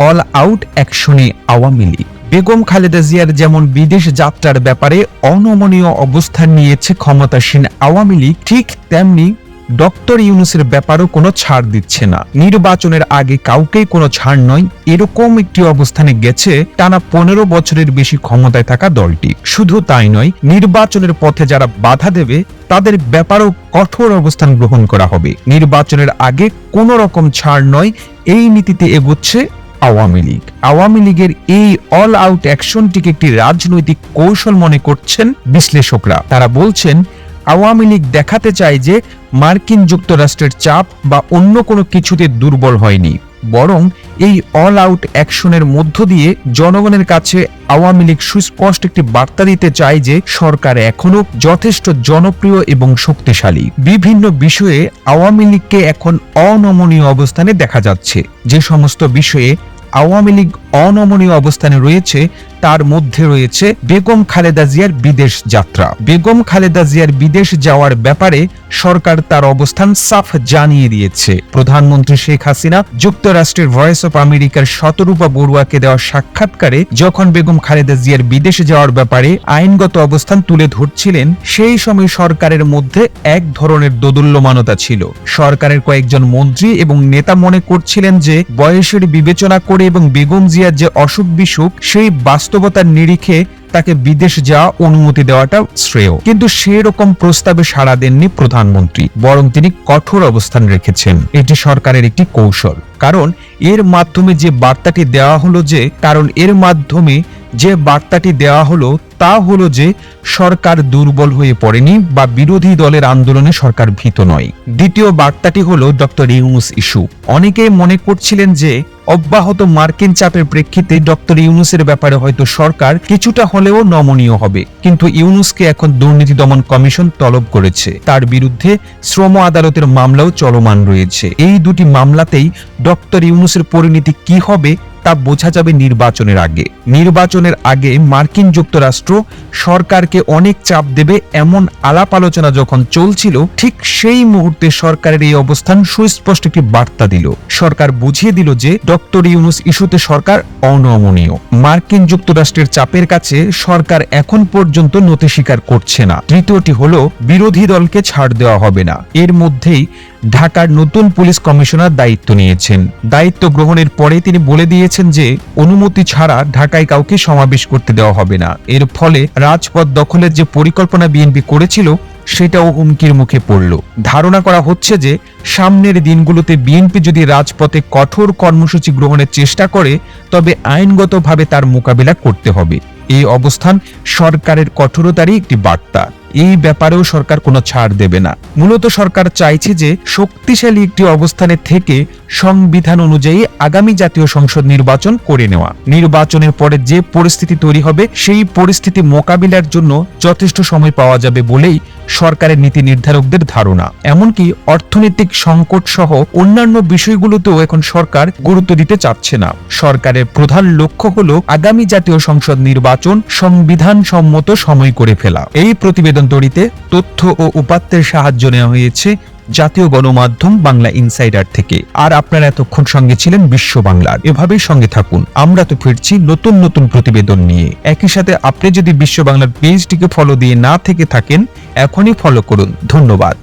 All out অ্যাকশনে আওয়ামী লীগ। বেগম খালেদা জিয়ার যেমন বিদেশ যাত্রার ব্যাপারে অনমনীয় অবস্থান নিয়েছে ক্ষমতাসীন আওয়ামী লীগ, ঠিক তেমনি ডক্টর ইউনুসের ব্যাপারও কোনো ছাড় দিচ্ছে না। নির্বাচনের আগে কাউকেই কোনো ছাড় নয়, এরকম একটি অবস্থানে গেছে টানা পনেরো বছরের বেশি ক্ষমতায় থাকা দলটি। শুধু তাই নয়, নির্বাচনের পথে যারা বাধা দেবে, তাদের ব্যাপারেও কঠোর অবস্থান গ্রহণ করা হবে। নির্বাচনের আগে কোনো রকম ছাড় নয়, এই নীতিতে এগোচ্ছে আওয়ামী লীগ। আওয়ামী লীগের এই অল আউট অ্যাকশনটিকে একটি রাজনৈতিক কৌশল মনে করছেন বিশ্লেষকরা। তারা বলছেন, আওয়ামী লীগ দেখাতে চায় যে মার্কিন যুক্তরাষ্ট্রের চাপ বা অন্য কোনো কিছুতে দুর্বল হয়নি। বরং এই অল আউট অ্যাকশনের মধ্য দিয়ে জনগণের কাছে আওয়ামী লীগ সুস্পষ্ট একটি বার্তা দিতে চায় যে সরকার এখনও যথেষ্ট জনপ্রিয় এবং শক্তিশালী। বিভিন্ন বিষয়ে আওয়ামী লীগকে এখন অনমনীয় অবস্থানে দেখা যাচ্ছে। যে সমস্ত বিষয়ে আওয়ামী লীগ অনমনীয় অবস্থানে রয়েছে, তার মধ্যে রয়েছে বেগম খালেদা জিয়ার বিদেশ যাত্রা। বেগম খালেদা জিয়ার বিদেশ যাওয়ার ব্যাপারে সরকার তার অবস্থান সাফ জানিয়ে দিয়েছে। প্রধানমন্ত্রী শেখ হাসিনা যুক্তরাষ্ট্রের ভয়েস অফ আমেরিকার শতরূপা বড়ুয়াকে দেওয়া সাক্ষাৎকারে যখন বেগম খালেদা জিয়ার বিদেশে যাওয়ার ব্যাপারে আইনগত অবস্থান তুলে ধরছিলেন, সেই সময় সরকারের মধ্যে এক ধরনের দোদুল্যমানতা ছিল। সরকারের কয়েকজন মন্ত্রী এবং নেতা মনে করছিলেন যে, বয়সের বিবেচনা করে এবং বেগম জিয়ার যে অসুখ বিসুখ সেই বাস্তবতার নিরিখে তাকে বিদেশ যাওয়া অনুমতি দেওয়াটা শ্রেয়। কিন্তু সেরকম প্রস্তাবে সাড়া দেননি প্রধানমন্ত্রী, বরং তিনি কঠোর অবস্থান রেখেছেন। এটি সরকারের একটি কৌশল। কারণ এর মাধ্যমে যে বার্তাটি দেওয়া হলো যে, কারণ এর মাধ্যমে যে বার্তাটি দেওয়া হলো তা হলো যে সরকার দুর্বল হয়ে পড়েনি বা বিরোধী দলের আন্দোলনে সরকার ভীত নয়। দ্বিতীয় বার্তাটি হলো ডক্টর ইউনুস ইস্যু। অনেকেই মনে করছিলেন যে অব্যাহত মার্কিন চাপের প্রেক্ষিতে ডক্টর ইউনুসের ব্যাপারে হয়তো সরকার কিছুটা হলেও নমনীয় হবে। কিন্তু ইউনুসকে এখন দুর্নীতি দমন কমিশন তলব করেছে। তার বিরুদ্ধে শ্রম আদালতের মামলাও চলমান রয়েছে। এই দুটি মামলাতেই ডক্টর ইউনুসের পরিণতি কি হবে তা বোঝা যাবে নির্বাচনের আগে। নির্বাচনের আগে মার্কিন যুক্তরাষ্ট্র সরকারকে অনেক চাপ দেবে এমন আলাপ আলোচনা যখন চলছিল, ঠিক সেই মুহূর্তে সরকারের এই অবস্থান সুস্পষ্ট একটি বার্তা দিল। সরকার বুঝিয়ে দিল যে ডক্টর ইউনুস ইস্যুতে সরকার অনমনীয়। মার্কিন যুক্তরাষ্ট্রের চাপের কাছে সরকার এখন পর্যন্ত নতি স্বীকার করছে না। তৃতীয়টি হলো, বিরোধী দলকে ছাড় দেওয়া হবে না। এর মধ্যেই ঢাকার নতুন পুলিশ কমিশনার দায়িত্ব নিয়েছেন। দায়িত্ব গ্রহণের পরে তিনি বলে দিয়েছেন যে, অনুমতি ছাড়া ঢাকায় কাউকে সমাবেশ করতে দেওয়া হবে না। এর ফলে রাজপথ দখলের যে পরিকল্পনা বিএনপি করেছিল, সেটাও হুমকির মুখে পড়ল। ধারণা করা হচ্ছে যে, সামনের দিনগুলোতে বিএনপি যদি রাজপথে কঠোর কর্মসূচি গ্রহণের চেষ্টা করে, তবে আইনগতভাবে তার মোকাবিলা করতে হবে। এই অবস্থান সরকারের কঠোরতারই একটি বার্তা। এই ব্যাপারেও সরকার কোনো ছাড় দেবে না। মূলত সরকার চাইছে যে শক্তিশালী একটি অবস্থানে থেকে সংবিধান অনুযায়ী আগামী জাতীয় সংসদ নির্বাচন করে নেওয়া। নির্বাচনের পরে যে পরিস্থিতি তৈরি হবে, সেই পরিস্থিতি মোকাবিলার জন্য যথেষ্ট সময় পাওয়া যাবে বলেই সরকারের নীতি নির্ধারকদের ধারণা। এমনকি অর্থনৈতিক সংকট সহ অন্যান্য বিষয়গুলোতেও এখন সরকার গুরুত্ব দিতে চাচ্ছে না। সরকারের প্রধান লক্ষ্য হল আগামী জাতীয় সংসদ নির্বাচন সংবিধান সম্মত সময় করে ফেলা। এই প্রতিবেদন তৈরিতে তথ্য ও উপাত্তের সাহায্য নেওয়া হয়েছে জাতীয় গণমাধ্যম বাংলা ইনসাইডার থেকে। আর আপনারা এতক্ষণ সঙ্গে ছিলেন বিশ্ব বাংলার এভাবেই সঙ্গে থাকুন। আমরা তো ফিরছি নতুন নতুন প্রতিবেদন নিয়ে। একই সাথে আপনি যদি বিশ্ব বাংলার পেজটিকে ফলো দিয়ে না থেকে থাকেন, এখনই ফলো করুন। ধন্যবাদ।